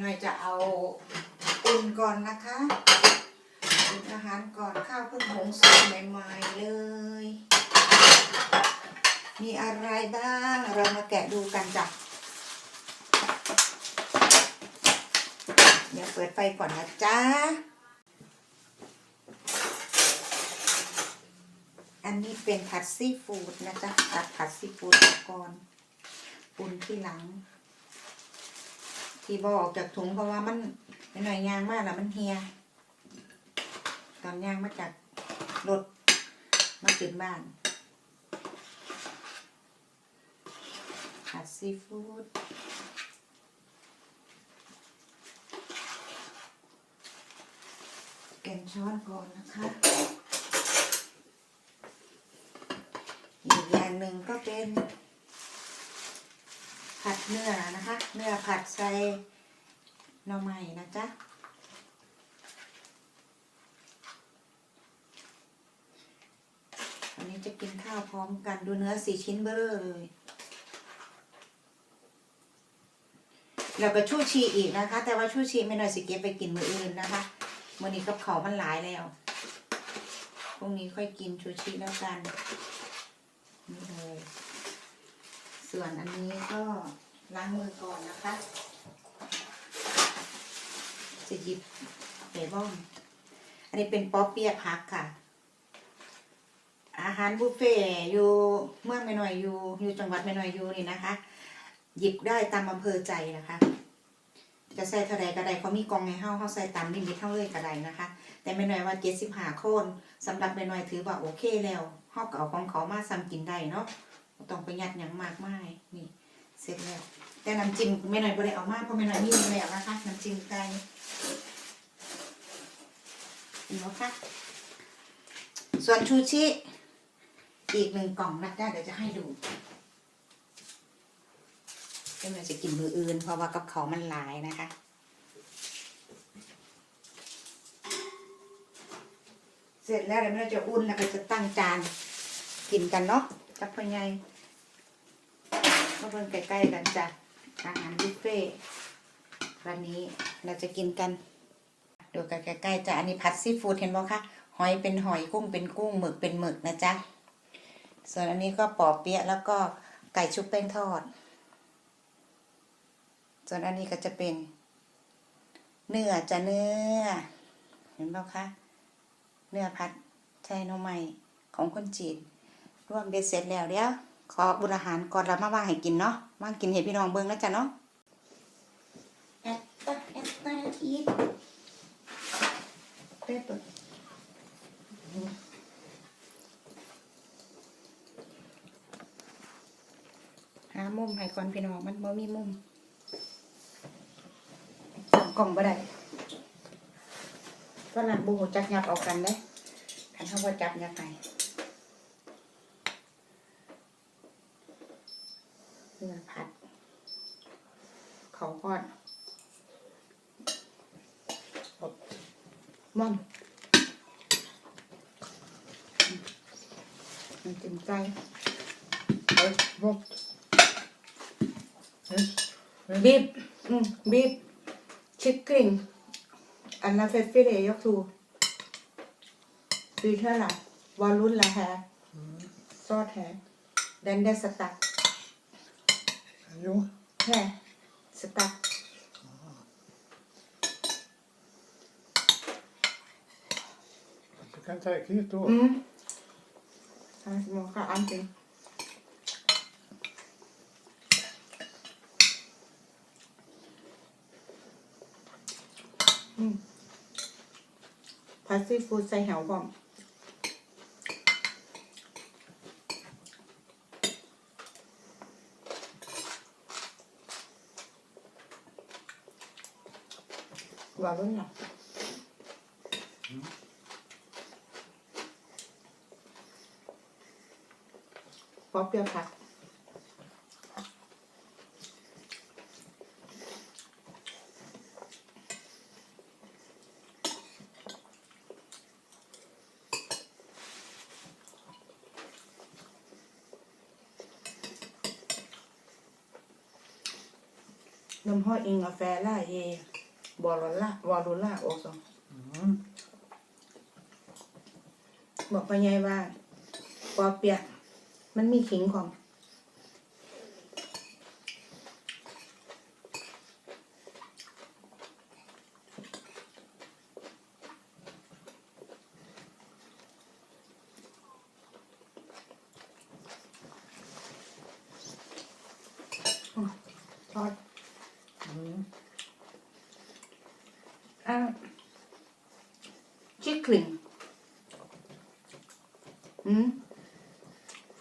หน่อยจะเอาอุ่นก่อนนะคะอุ่นอาหารก่อนข้าวเพิ่งหุงสุกใหม่ๆเลย มีอะไรบ้างเรามาแกะดูกันจ้ะเดี๋ยวเปิดไฟก่อนนะจ๊ะอันนี้เป็นผัดซีฟู้ดนะจ๊ะตัดผัดซีฟู้ดก่อนปุนที่หลัง ที่บอออกจากถุงเพราะว่ามันเป็นหน่อยยางมากแล้วมันเฮีย ตอนยางมาจากรถมาถึงบ้านผัดซีฟู้ดแกงช้อนก่อนนะคะอีกอย่างหนึ่งก็เป็น ผัดเนื้อนะคะ เนื้อผัดใส่หน่อไม้นะจ๊ะวันนี้จะกินข้าวพร้อมกันดูเนื้อสี่ชิ้นเบอร์เลยแล้วก็ชูชีอีกนะคะ แต่ว่าชูชีไม่น้อยสิเก็บไปกินมืออื่นนะคะมื้อนี้กับเขามันหลายแล้วพรุ่งนี้ค่อยกินชูชีแล้วกันนี่เลย ส่วนอันนี้ก็ล้างมือก่อนนะคะ จะหยิบเบบ้อง อันนี้เป็นป๊อปเปียพักค่ะ อาหารบุฟเฟ่อยู่เมืองไม่น้อยอยู่อยู่จังหวัดไม่น้อยอยู่นี่นะคะ หยิบได้ตามอำเภอใจนะคะ จะใส่เท่าใดก็ได้เขามีกองให้เฮาเฮาใส่ตามลิมิตเท่าเลยก็ได้นะคะ แต่ไม่น้อยว่าเจ็ดสิบห้าคนสำหรับไม่น้อยถือว่าโอเคแล้วเฮาก็เอาของเขามาซ้ำกินได้เนาะ ต้องไปยัดหยังมากมายนี่ เสร็จแล้ว แต่น้ำจิ้มไม่น้อยบ่ได้เอามาเพราะไม่น้อยมีอยู่แล้วนะคะน้ำจิ้มไก่เห็นไหมคะส่วนชูชิอีกหนึ่งกล่องนะเดี๋ยวจะให้ดูเดี๋ยวเราจะกินมืออื่น เพราะว่ากับเขามันหลายนะคะ เสร็จแล้วเดี๋ยวเราจะอุ่นแล้วก็จะตั้งจานกินกันเนาะ กับพ่อใหญ่มาเบิ่งใกล้ๆกันจ้ะอาหารบุฟเฟ่ต์วันนี้เราจะกินกัน ดูกันใกล้ๆจ้ะอันนี้ผัดซีฟู้ดเห็นบ่คะหอยเป็นหอยกุ้งเป็นกุ้งหมึกเป็นหมึกนะจ๊ะส่วนอันนี้ก็ปอเปี๊ยะแล้วก็ไก่ชุบแป้งทอด ส่วนอันนี้ก็จะเป็น เนื้อจะเนื้อ เห็นเปล่คะเนื้อพัดใช่น่อไม้ของคนจีน รวมเบ็ดเสร็จแล้วเดี๋ยวขอบุญอาหารก่อนเรามาว่างให้กินเนาะว่างกินให้พี่น้องเบิ่งนะจ๊ะเนาะแอตตาแอตตาอีทเปเปอร์หามุมให้ก่อนพี่น้องมันบ่มีมุมส่งกล่องบ่ได้ก็นั่นบูจักยับเอากันได้คันเขาว่าจับยับไปเนื้อผัด เขาทอดอบม่อน มันเต็มใจเอ้ยบกบีบอืมบีบ kyckling Anna Feffire jag tror Fyrt här Var lulla här Sart här Den där stack Jo, Här Stack du kan ta kvitto. Mm Här smakar allting Mm ผัดซีฟู้ดใส่แหว บอมหวานรุ่นหรอป๊ อปเปรี้ยวผัด De har inga fälar i Valhalla, Valhalla också. Mm. บอกพ่อใหญ่ว่าปอเปียก มันมีขิงของทอด Mm. อะชิคลิงอืม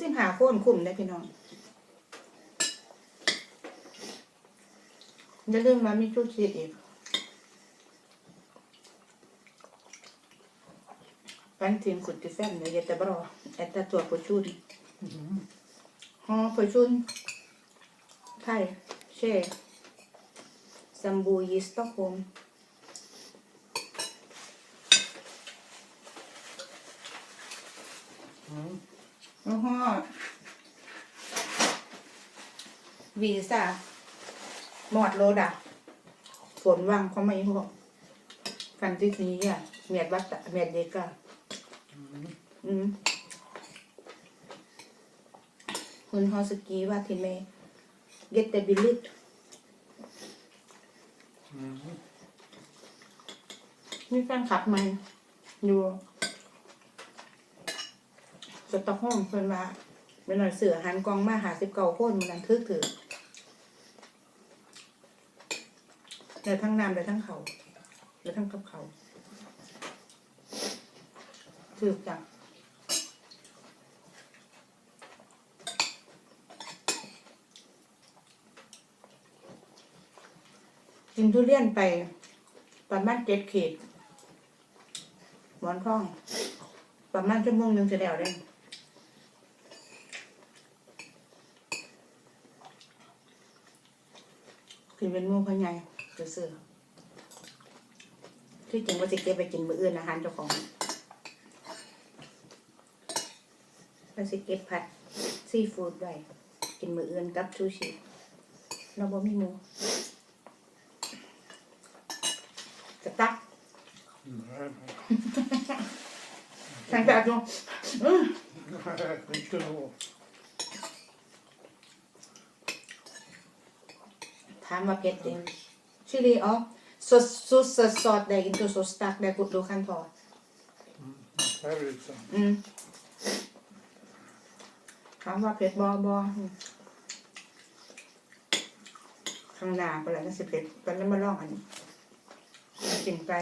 จึงหาโค่นคุ้มได้พี่น้องอย่าลืมมามีชูชีอีกปันทีมขุดที่แฟมเลยยแต่บรอแอตตาตัวผู้ชุนฮอผู้ชุนไทยเช่ซัมบูยิสตอกโฮมอือ ว่ามีชุดชีดอีก Pantin 75 det är jättebra. Äta två portioner. Mm. Ha portion thai, che, sambo i Stockholm. Mm. แล้วก็วีซ่า Mat låda. Från Vang kommer ihåg. Fantasy med vatten, med deka. Mm. Mm. Hon har skrivit till mig jättebilligt. Mm. นี่แฟนคลับมันอยู่ สต็อกโฮล์มเพิ่นว่าเป็นหน่อยเสือหันกองมาหาสิบเก่าโคนมันนันทึกถือเดี๋ยทั้งน้ำเดี๋ยทั้งเขาเดี๋ยทั้งกับเขาถือจ้ะกินทุเรียนไปประมาณเจ็ดขีดหมอนทอง ประมาณชั่วโมงหนึ่งจะแล้วได้ กินเป็นหมูพะไงจะเสือที่จริงว่าจะเก็บไปกินมื้ออื่นอาหารเจ้าของว่าสิเก็บผัดซีฟู้ดไว้กินมื้ออื่นกับซูชิเราบ่มีหมูจะตัก Nej. ทางแบบนู้อืม Inte ถามว่าเผ็ดเองชิลีอ๋อสดสดสดสดได้กินตัวสดสตักได้กุดดูขั้นทอด Här är det så. อืมถามว่าเผ็ดบอบอมข้างหน้าไปแล้วก็สิเผ็ดตอนนั้นมาลองอันนี้กินไป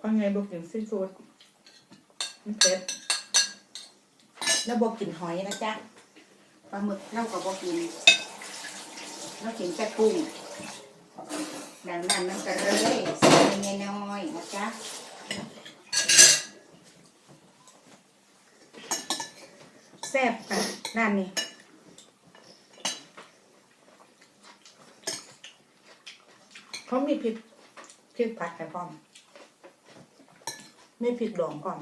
ว่าไงบอกกินซีฟู้ดมันเผ็ด แล้วบอกกินหอยนะจ๊ะปลาหมึกเราก็บอกินเรากินแต่กุ้งดังนั้นมันก็เลยใส่เน้อยนะจ๊ะแซ่บอะร้านนี้เขามีพริกพริกผัดให้พร้อมมีพริกดองพร้อม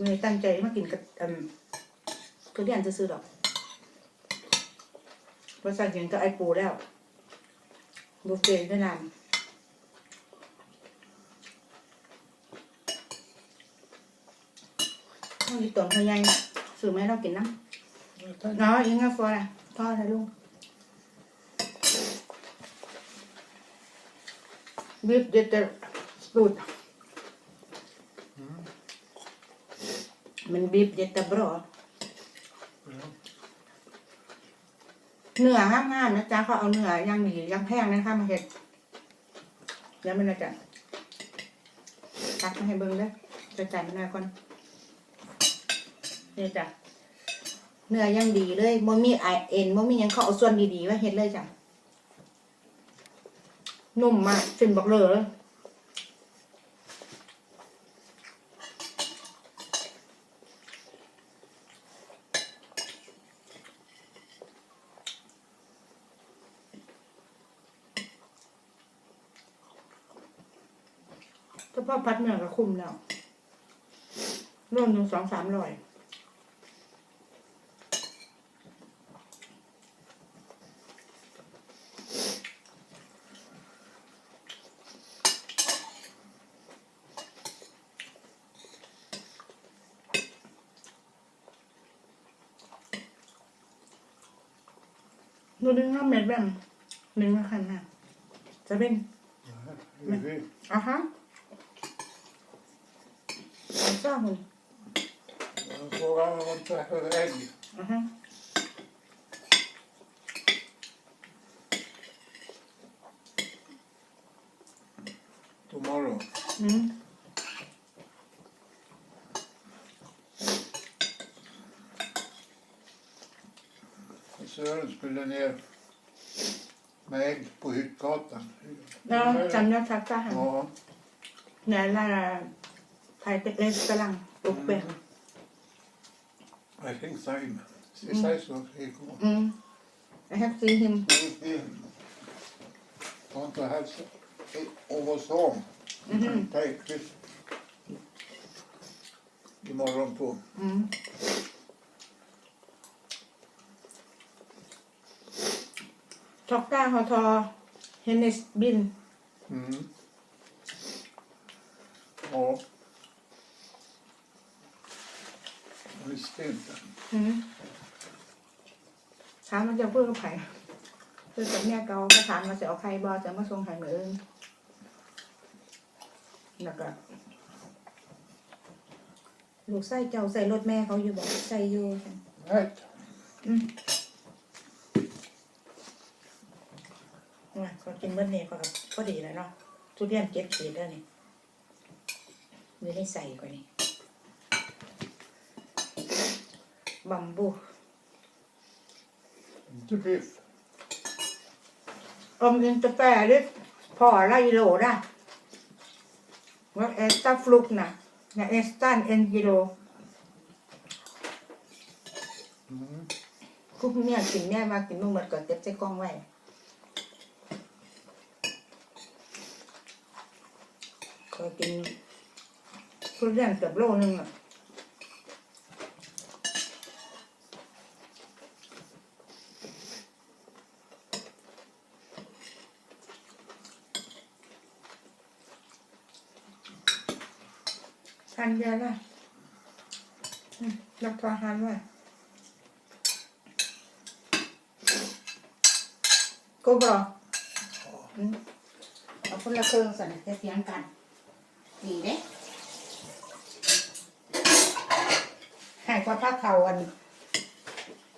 เมย์ตั้งใจมากินกับอืมกระเดียนจะซื้อดอกเพราสั่งกิงก็ไอปูแล้วบุฟเฟ่ต์ด้วยน้นต้องอีตนเขายังสื่อไหมเรากินน้ำน้อยังไงฟอนะทอดนะลุงบีบเด็ดเดูต Men biff jättebra. Ja. เนื้อห้ามห้ามนะจ๊ะเขาเอาเนื้อย่างดีย่างแพงนะคะมาเห็ดแล้วมันจะตักมาให้เบิ้งเด้อจะจ่ายมันหน่อยก่อนนี่จ้ะเนื้อยังดีเลยบ่มีไอเอ็นบ่มียังเขาเอาส่วนดีๆมาเฮ็ดเลยจ้ะนุ่มมากฟินบอกเลย พาะพัดเนื้อก็คุ้มแล้วรวมหนึ่งสองสามร้อยดูดึงห้าเม็ดแบบหนึ่งละคันน่ะจะเป็น Vi vet. อะฮะผมชอบมัน Jag frågar om de träffade ägg อะฮะ tomorrow. อืม Sören skulle ner med ägg på Hyttgatan. แล้วจำยอดชักจ้าหัน Ja, เนี่ยละไทยเป็นเรสตอรังตกเป็น I think same. She says so. He come. อืม I have seen him Want to have some over home. Mhm. Take this. Imorgon på. อืมช็อกก้าฮอทอเฮนเนสบิน Mm. Ja. Jag visste inte. อืมถามมันจะพูดกับไผ่คือกับเนี่ยเกาก็ถามมาเสียเอาใครบอจะมาส่งไข่เหมือนแล้วก็ลูกไส้เจ้าใส่รถแม่เขาอยู่บอกใส่อยู่ Nej. ว่าก็กินเมื่อนี้ก็ก็ดีแล้วเนาะทุเรียนเก็บขีดแล้วนี่มีได้ใส่กว่านี้ บัมบู Inte biff. อมกินกาแฟด้วยพอไล่โลได้ว่าเอสตาฟลุกนะนะเอสตันเอ็นกิโล Mm. คุกเนี่ยกินเนี่ยมากินนุ่มหมดก่อนเก็บใส่กล้องไว้ก็กินทุเรียนเกือบโลนึงอะ ทานเยอะละอืมรับประทานไว้ก็บรออืมเอาคนละเครื่องสั่นจะเสียงกันดีเด้ใหายกว่าผ้าเขาอัน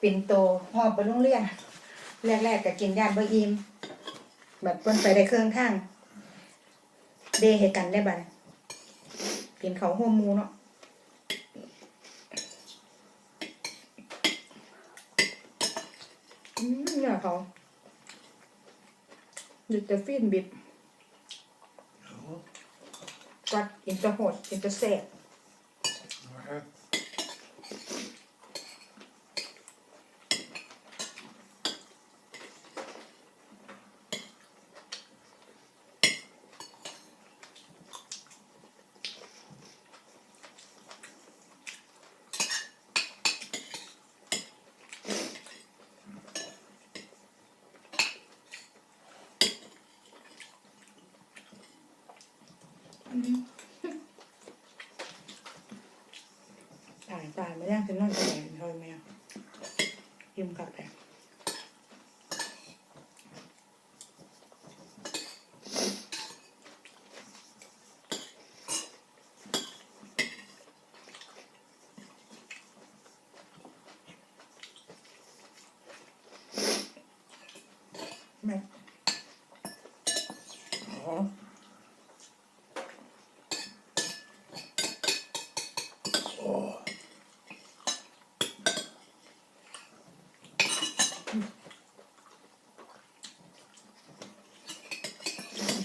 ปิ่นโตหอบไปโรงเรียนแรกๆก็กินยานบะอิมแบบเพิ่นไปได้เครื่องข้าง เดเหตุกันได้บัด กินเขาวหัวหมูเนาะอืมเนี่ยเขาหยุดจะฟินบิด Ja. กัดกินจะโหดกินจะแซ่บ ตายตายไม่ได้จะนอนตรงไหนเท่าไหมอะยิ้มกลับไปแม่ Ja.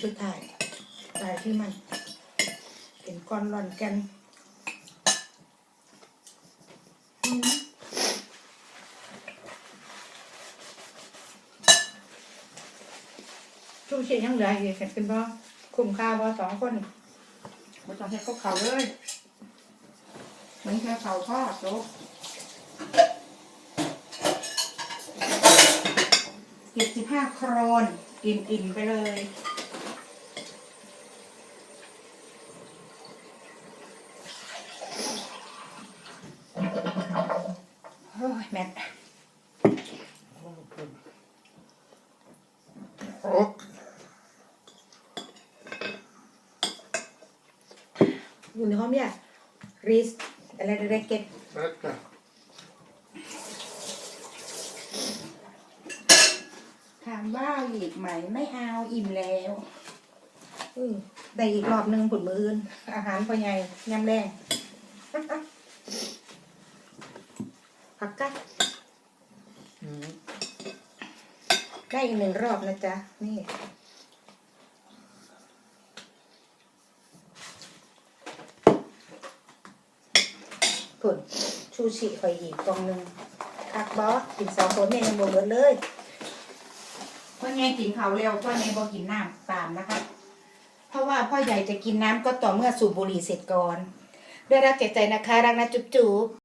ถ่ายถ่ายที่มันเป็นก้อนร่อนกันอืมชูชียังเหลืออีกเห็นเป็นบ่คุ้มค่าบ่สองคนบ่ต้องเฮ็ดกับเขาวเลยมันแค่เขาวทอดจบเจ็ดสิบห้าโครนกินอิ่มไปเลย โอ้ย แมท Och อยู่ในห้องเนี่ยรีสอะไรเรเกต berätta. ถามว่าอีกไหมไม่เอาอิ่มแล้วอือได้อีกรอบหนึ่งผุดมืออื่นอาหารพ่อใหญ่ยำแรง ผักกัดได้อีกหนึ่งรอบนะจ๊ะ นี่ผุดชูชิคอยอีกกองหนึ่งคักบอสกินสองคนเนี่ยยังบ่เบิดเลยพ่อใหญ่กินเขาเร็วพ่อใหญ่บ่กินน้ำตามนะคะ เพราะว่าพ่อใหญ่จะกินน้ำก็ต่อเมื่อสูบบุหรี่เสร็จก่อนด้วยรักแก่ใจนะคะ รักนะจุ๊บจุ๊บ